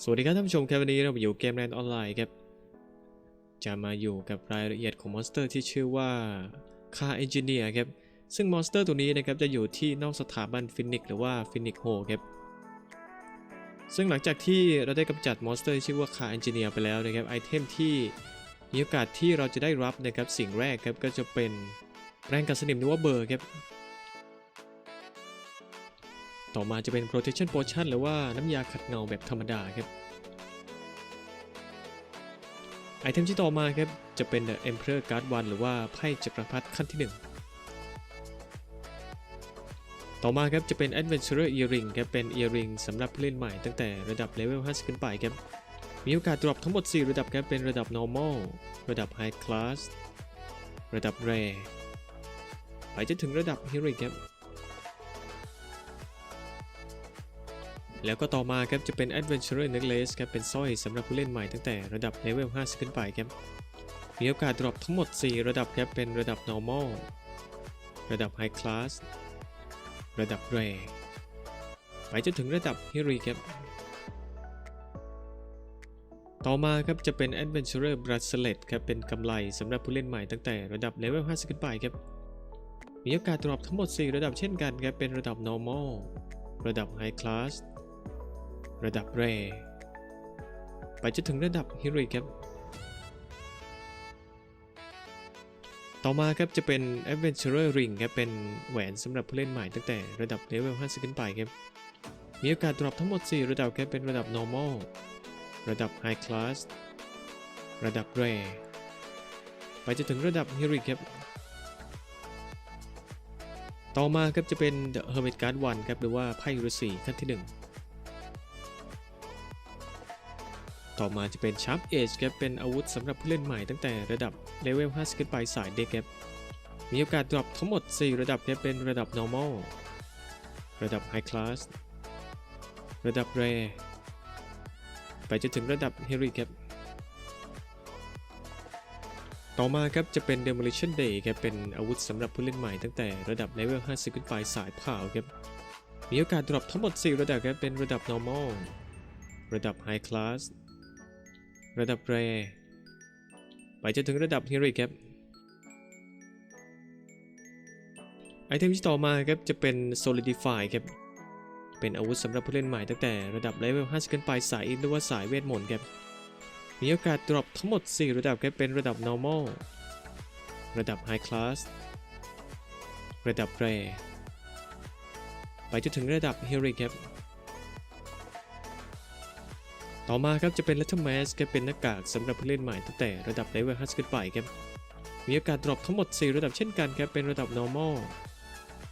สวัสดีครับท่านผู้ชมครับวันนี้เราอยู่เกมแรนออนไลน์ครับ จะมาอยู่กับรายละเอียดของมอนสเตอร์ที่ชื่อว่าคาเอนจิเนียร์ครับ ซึ่งมอนสเตอร์ตัวนี้นะครับจะอยู่ที่นอกสถาบันฟินิกหรือว่าฟินิกโฮครับ ซึ่งหลังจากที่เราได้กำจัดมอนสเตอร์ที่ชื่อว่าคาเอนจิเนียร์ไปแล้วนะครับไอเทมที่มีโอกาสที่เราจะได้รับนะครับสิ่งแรกครับก็จะเป็นแรงกันสนิมหรือว่าเบอร์ครับ ต่อมาจะเป็น protection potion หรือว่าน้ำยาขัดเงาแบบธรรมดาครับไอเทมที่ต่อมาครับจะเป็น the emperor guard 1หรือว่าไพ่จักรพรรดิขั้นที่ 1 ต่อมาครับจะเป็น adventurer earring ครับเป็น earring สำหรับผู้เล่นใหม่ตั้งแต่ระดับ level 50 ขึ้นไปครับมีโอกาสดรอปทั้งหมด 4 ระดับครับเป็นระดับ normal ระดับ high class ระดับ rare ไปจนถึงระดับ heroic ครับ แล้วก็ต่อมาครับจะเป็น Adventurer Necklace ครับเป็นสร้อยสำหรับผู้เล่นใหม่ตั้งแต่ระดับ Level 50 ขึ้นไปครับมีโอกาสดรอปทั้งหมด 4 ระดับครับเป็นระดับ Normal ระดับ High Class ระดับ Rare ไปจนถึงระดับ Hero ครับต่อมาครับจะเป็น Adventurer Bracelet ครับเป็นกำไลสำหรับผู้เล่นใหม่ตั้งแต่ระดับ Level 50 ขึ้นไปครับมีโอกาสดรอปทั้งหมด 4 ระดับเช่นกันครับเป็นระดับ Normal ระดับ High Class ระดับ Rare ไปจนถึงระดับ Heroic ครับ ต่อมาครับจะเป็น Adventurer Ring ครับ เป็นแหวนสำหรับผู้เล่นใหม่ตั้งแต่ระดับ Level 50 ขึ้นไปครับ มีโอกาสดรอปทั้งหมด 4 ระดับครับ เป็นระดับ Normal ระดับ High Class ระดับ Rare ไปจนถึงระดับ Heroic ครับ ต่อมาครับจะเป็น The Hermit Card 1ครับ หรือว่าไพ่ฤาษีขั้นที่ 1 ต่อมาจะเป็น Sharp Edge ครับเป็นอาวุธสำหรับผู้เล่นใหม่ตั้งแต่ระดับ Level 50ขึ้นไปสายเด็กครับมีโอกาสดรอปทั้งหมด 4 ระดับครับเป็นระดับ Normal ระดับ High Class ระดับ Rare ไปจนถึงระดับ Heroic ครับต่อมาครับจะเป็น Demolition Day ครับเป็นอาวุธสำหรับผู้เล่นใหม่ตั้งแต่ระดับ Level 50ขึ้นไปสายเผาครับมีโอกาสดรอปทั้งหมด 4 ระดับครับเป็นระดับ Normal ระดับ High Class ระดับ Rare ไปจนถึงระดับ Heroic ครับ ไอเทมที่ต่อมาครับจะเป็น Solidify ครับ เป็นอาวุธสำหรับผู้เล่นใหม่ตั้งแต่ระดับ Level 50 ขึ้นไปสายอินหรือว่าสายเวทมนต์ครับ มีโอกาสดรอปทั้งหมด 4 ระดับครับเป็นระดับ normal ระดับ high class ระดับ rare ไปจนถึงระดับ heroic ครับ ต่อมาครับจะเป็น letter mask ครับเป็นหน้ากากสำหรับผู้เล่นใหม่ตั้งแต่ระดับ level 50ขึ้นไปครับ มีโอกาสดรอปทั้งหมด 4 ระดับเช่นกันครับ เป็นระดับ normal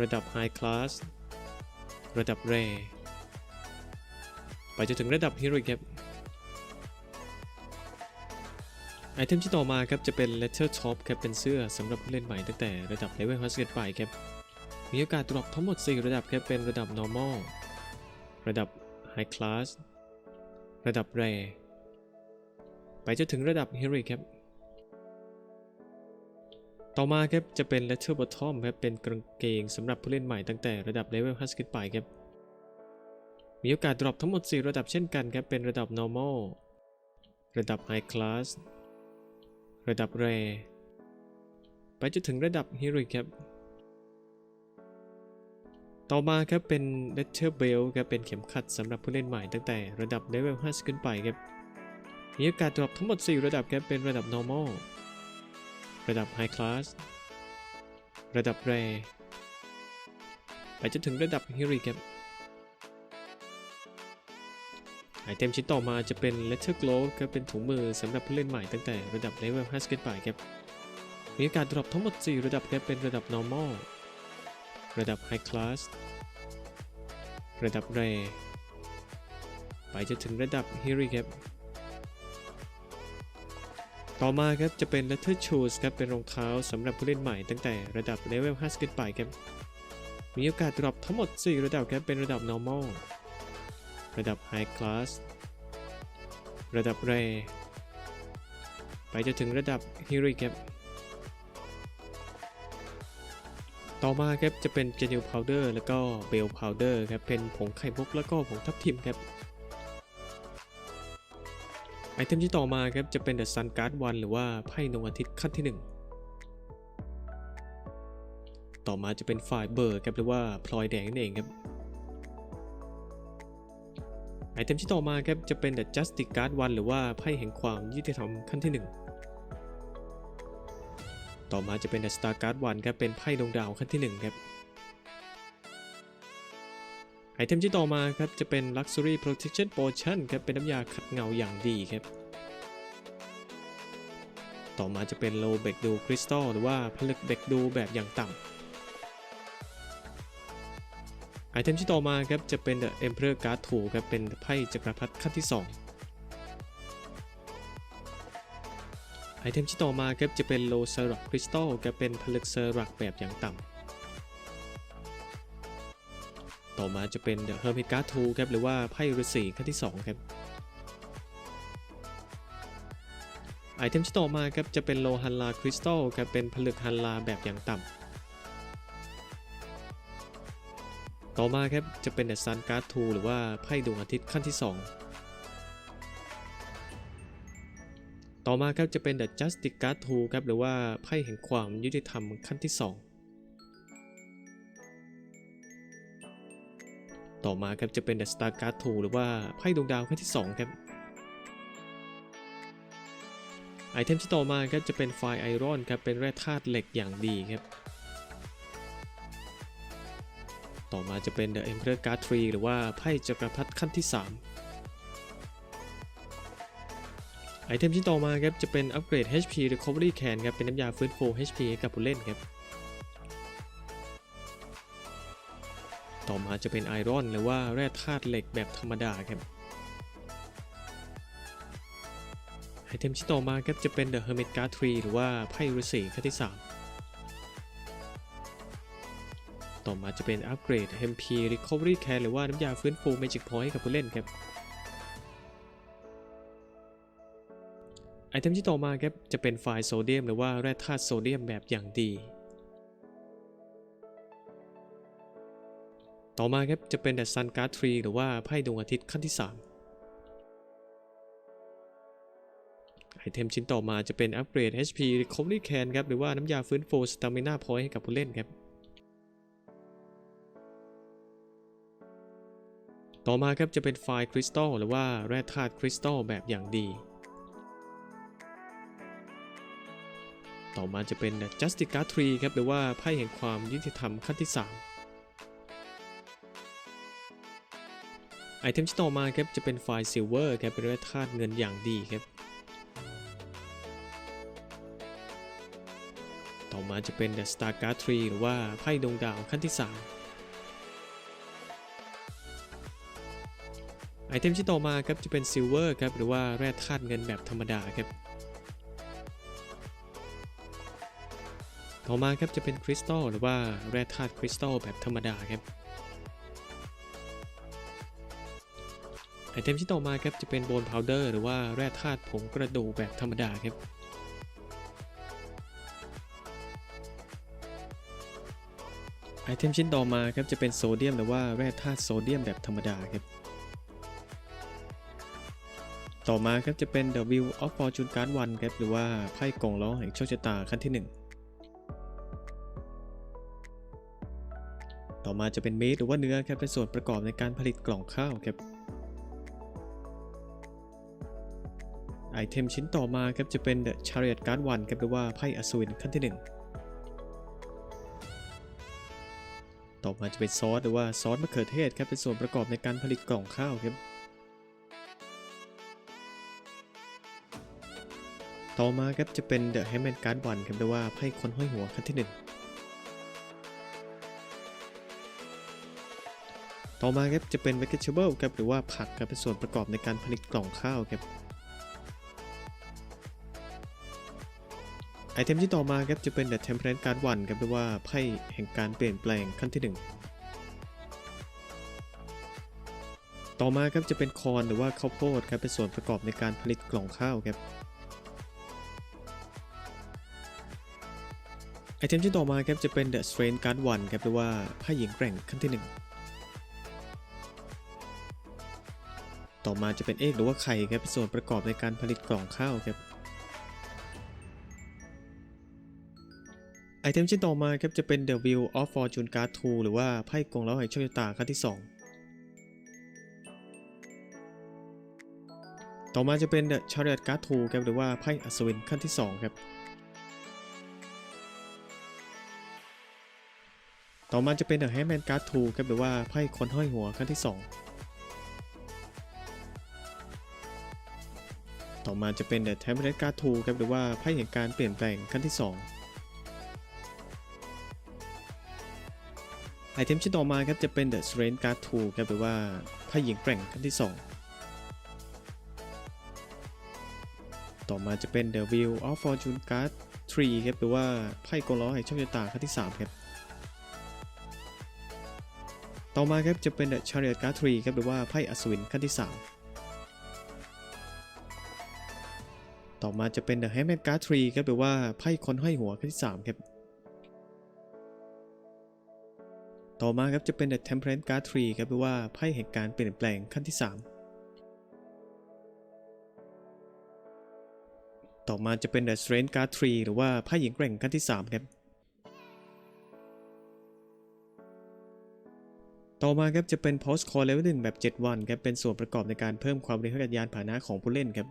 ระดับ high class ระดับ rare ไปจนถึงระดับ heroic ครับไอเทมที่ต่อมาครับจะเป็น Letter Top ครับเป็นเสื้อสำหรับผู้เล่นใหม่ตั้งแต่ระดับ Level 50ขึ้นไปครับ มีโอกาสดรอปทั้งหมด 4 ระดับครับเป็นระดับ Normal ระดับ High Class ระดับ Rare ไปจนถึงระดับ Heroic ครับ ต่อมาครับจะเป็น Letter Bottom ครับเป็นกางเกงสำหรับผู้เล่นใหม่ตั้งแต่ระดับ Level 50ขึ้นไปครับ มีโอกาสดรอปทั้งหมด 4 ระดับเช่นกันครับ เป็นระดับ Normal ระดับ High Class ระดับ Rare ไปจนถึงระดับ Heroic ครับ ต่อมาครับเป็น Letter Belt ครับเป็นเข็มขัดสำหรับผู้เล่นใหม่ตั้งแต่ระดับ Level 50 ขึ้นไปครับมีโอกาสดรอปทั้งหมด 4 ระดับครับเป็นระดับ Normal ระดับ High Class ระดับ Rare ไปจนถึงระดับ Heroic ครับไอเทมชิ้นต่อมาจะเป็น Letter Glove ครับเป็นถุงมือสำหรับผู้เล่นใหม่ตั้งแต่ระดับ Level 50 ขึ้นไปครับมีโอกาสดรอปทั้งหมด 4 ระดับครับเป็นระดับ Normal ระดับ High Class ระดับ Rare ไปจนถึงระดับ Hero ครับ ต่อมาครับจะเป็น Letter Shoes ครับเป็นรองเท้าสำหรับผู้เล่นใหม่ตั้งแต่ระดับ Level 50ขึ้นไปครับ มีโอกาสดรอปทั้งหมด 4 ระดับครับเป็นระดับ Normal ระดับ High Class ระดับ Rare ไปจนถึงระดับ Hero ครับ ต่อมาครับจะเป็น Granule Powder แล้วก็ Bell Powder ครับเป็นผงไข่มุกแล้วก็ผงทับทิมครับไอเทมที่ต่อมาครับจะเป็น The Sun Guard 1หรือว่าไพ่ดวงอาทิตย์ขั้นที่ 1 ต่อมาจะเป็นฝ่ายเบอร์ครับหรือว่าพลอยแดงนั่นเองครับไอเทมที่ต่อมาครับจะเป็น The Justice Guard 1หรือว่าไพ่แห่งความยุติธรรมขั้นที่ 1 ต่อมาจะเป็น The Star Guard 1ครับเป็นไพ่ดวงดาวขั้นที่ 1 ครับไอเทมที่ต่อมาครับจะเป็น Luxury Protection Potion ครับเป็นน้ำยาขัดเงาอย่างดีครับ ต่อมาจะเป็น Low b e c d o Crystal หรือว่าผลึกเบกดูแบบอย่างต่ำไอเทมที่ต่อมาครับจะเป็น The Emperor Card 2ครับเป็นไพ่จักรพรรดิขั้นที่ 2 ไอเทมที่ต่อมาครับจะเป็น Low s e r a c Crystal ครับเป็นผลึกเซรักแบบอย่างต่ำ ต่อมาจะเป็น The Hermit Card 2ครับหรือว่าไพ่ฤาษีขั้นที่ 2 ครับ ไอเทมที่ต่อมาครับจะเป็นโลฮันลาคริสตัลครับเป็นผลึกฮันลาแบบอย่างต่ำต่อมาครับจะเป็น The Sun Card 2หรือว่าไพ่ดวงอาทิตย์ขั้นที่ 2 ต่อมาครับจะเป็น The Justice Card 2ครับหรือว่าไพ่แห่งความยุติธรรมขั้นที่ 2 ต่อมาครับจะเป็น The Star Card 2หรือว่าไพ่ดวงดาวขั้นที่ 2 ครับไอเทมที่ต่อมาครับจะเป็นไฟไอรอนครับเป็นแร่ธาตุเหล็กอย่างดีครับ ต่อมาจะเป็น The Emperor Card 3หรือว่าไพ่จักรพรรดิขั้นที่ 3 ไอเทมที่ต่อมาครับจะเป็นอัปเกรด HP Recovery Can ครับเป็นน้ำยาฟื้นฟู HP ให้กับผู้เล่นครับ ต่อมาจะเป็นไอรอนหรือว่าแร่ธาตุเหล็กแบบธรรมดาครับไอเทมที่ต่อมาครับจะเป็น The Hermit Card 3หรือว่าไพ่ฤาษีขั้นที่ 3 ต่อมาจะเป็นอัปเกรด MP Recovery Can หรือว่าน้ำยาฟื้นฟู Magic Point ให้กับผู้เล่นครับ ไอเทมที่ต่อมาครับจะเป็นไฟล์โซเดียมหรือว่าแร่ธาตุโซเดียมแบบอย่างดี ต่อมาครับจะเป็น The Sun Guard 3หรือว่าไพ่ดวงอาทิตย์ขั้นที่ 3 ไอเทมชิ้นต่อมาจะเป็นอัปเกรด HP Recovery Can ครับหรือว่าน้ำยาฟื้นฟู Stamina Point ให้กับผู้เล่นครับ ต่อมาครับจะเป็นไฟล์คริสตัลหรือว่าแร่ธาตุคริสตัลแบบอย่างดี ต่อมาจะเป็น Justice Card 3ครับหรือว่าไพ่แห่งความยุติธรรมขั้นที่ 3 ไอเทมที่ต่อมาครับจะเป็นไฟล์ซิลเวอร์ครับเป็นแร่ธาตุเงินอย่างดีครับ ต่อมาจะเป็น The Star Guard 3หรือว่าไพ่ดวงดาวขั้นที่ 3ไอเทมที่ต่อมาครับจะเป็นซิลเวอร์ครับหรือว่าแร่ธาตุเงินแบบธรรมดาครับ ต่อมาครับจะเป็นคริสตัลหรือว่าแร่ธาตุคริสตัลแบบธรรมดาครับไอเทมที่ต่อมาครับจะเป็นโบนพาวเดอร์หรือว่าแร่ธาตุผงกระดูกแบบธรรมดาครับไอเทมชิ้นต่อมาครับจะเป็นโซเดียมหรือว่าแร่ธาตุโซเดียมแบบธรรมดาครับ ต่อมาครับจะเป็น The Wheel of Fortune Card 1ครับหรือว่าไพ่กองล้อแห่งโชคชะตาขั้นที่ 1 ต่อมาจะเป็นเมดหรือว่าเนื้อครับเป็นส่วนประกอบในการผลิตกล่องข้าวครับไอเทมชิ้นต่อมาครับจะเป็น The Chariot Card 1ครับหรือว่าไพ่อัศวินขั้นที่ 1 ต่อมาจะเป็นซอสหรือว่าซอสมะเขือเทศครับเป็นส่วนประกอบในการผลิตกล่องข้าวครับต่อมาครับจะเป็น The Hammond Card 1ครับหรือว่าไพ่คนห้อยหัวขั้นที่ 1 ต่อมาครับจะเป็น vegetable ครับหรือว่าผักครับเป็นส่วนประกอบในการผลิตกล่องข้าวครับไอเทมที่ต่อมาครับจะเป็น The Temperance Card 1ครับหรือว่าไพ่แห่งการเปลี่ยนแปลงขั้นที่ 1 ต่อมาครับจะเป็นคอนหรือว่าข้าวโพดครับเป็นส่วนประกอบในการผลิตกล่องข้าวครับไอเทมที่ต่อมาครับจะเป็น The Strength Card 1ครับหรือว่าไพ่หญิงแกร่งขั้นที่ 1 ต่อมาจะเป็นเอกหรือว่าไข่ครับเป็นส่วนประกอบในการผลิตกล่องข้าวครับไอเทมชิ้นต่อมาครับจะเป็น The Wheel of Fortune Card 2หรือว่าไพ่กงล้อแห่งโชคชะตาขั้นที่ 2 ต่อมาจะเป็น The Chariot Card 2ครับหรือว่าไพ่อัศวินขั้นที่ 2 ครับ ต่อมาจะเป็น The Hangman Card 2ครับหรือว่าไพ่คนห้อยหัวขั้นที่ 2 ต่อมาจะเป็น The Temperate Card 2ครับหรือว่าไพ่แห่งการเปลี่ยนแปลงขั้นที่ 2 ไอเทมชิ้นต่อมาครับจะเป็น The Strength Card 2ครับหรือว่าไพ่หญิงแกร่งขั้นที่ 2 ต่อมาจะเป็น The Wheel of Fortune Card 3ครับหรือว่าไพ่กงล้อแห่งโชคชะตาขั้นที่ 3 ครับต่อมาครับจะเป็น The Chariot Card 3ครับหรือว่าไพ่อัศวินขั้นที่ 3 ต่อมาจะเป็น The Hangman Card 3ครับหรือว่าไพ่คนห้อยหัวขั้นที่3ครับ ต่อมาครับจะเป็น The Temperance Card 3ครับหรือว่าไพ่แห่งการเปลี่ยนแปลงขั้นที่ 3 ต่อมาจะเป็น The Strength Card 3หรือว่าไพ่หญิงแกร่งขั้นที่3ครับต่อมาครับจะเป็น Post Core Level 1แบบ 7 วันครับเป็นส่วนประกอบในการเพิ่มความเร็วให้กับยานพาหนะของผู้เล่นครับ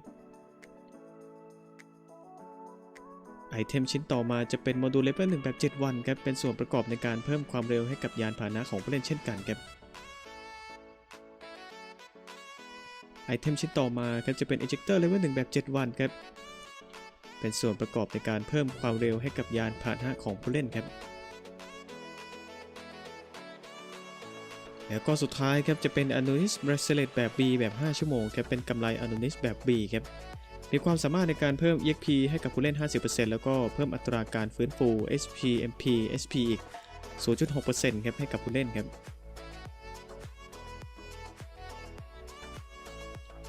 ไอเทมชิ้นต่อมาจะเป็นโมดูลเลเวล1แบบ 7 วันครับ เป็นส่วนประกอบในการเพิ่มความเร็วให้กับยานพาหนะของผู้เล่นเช่นกันครับ ไอเทมชิ้นต่อมาครับจะเป็น Ejector Level 1แบบ 7 วันครับ เป็นส่วนประกอบในการเพิ่มความเร็วให้กับยานพาหนะของผู้เล่นครับ แล้วก็สุดท้ายครับจะเป็น Anunis Bracelet แบบ B แบบ 5 ชั่วโมงครับ เป็นกำไร Anunis แบบ B ครับ มีความสามารถในการเพิ่ม EXP ให้กับผู้เล่น 50%แล้วก็เพิ่มอัตราการฟื้นฟู SP MP SP อีก 0.6%ครับให้กับผู้เล่นครับ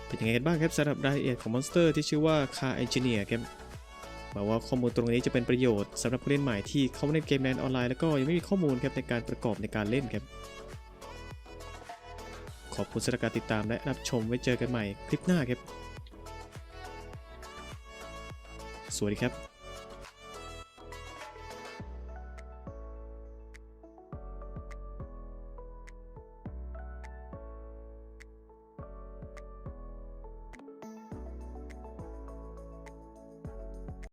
เป็นยังไงกันบ้างครับสำหรับรายละเอียดของมอนสเตอร์ที่ชื่อว่า Car Engineer ครับหวังว่าข้อมูลตรงนี้จะเป็นประโยชน์สำหรับผู้เล่นใหม่ที่เข้ามาเล่นเกมแลนออนไลน์แล้วก็ยังไม่มีข้อมูลครับในการประกอบในการเล่นครับขอบคุณสำหรับการติดตามและรับชมไว้เจอกันใหม่คลิปหน้าครับ สวัสดีครับ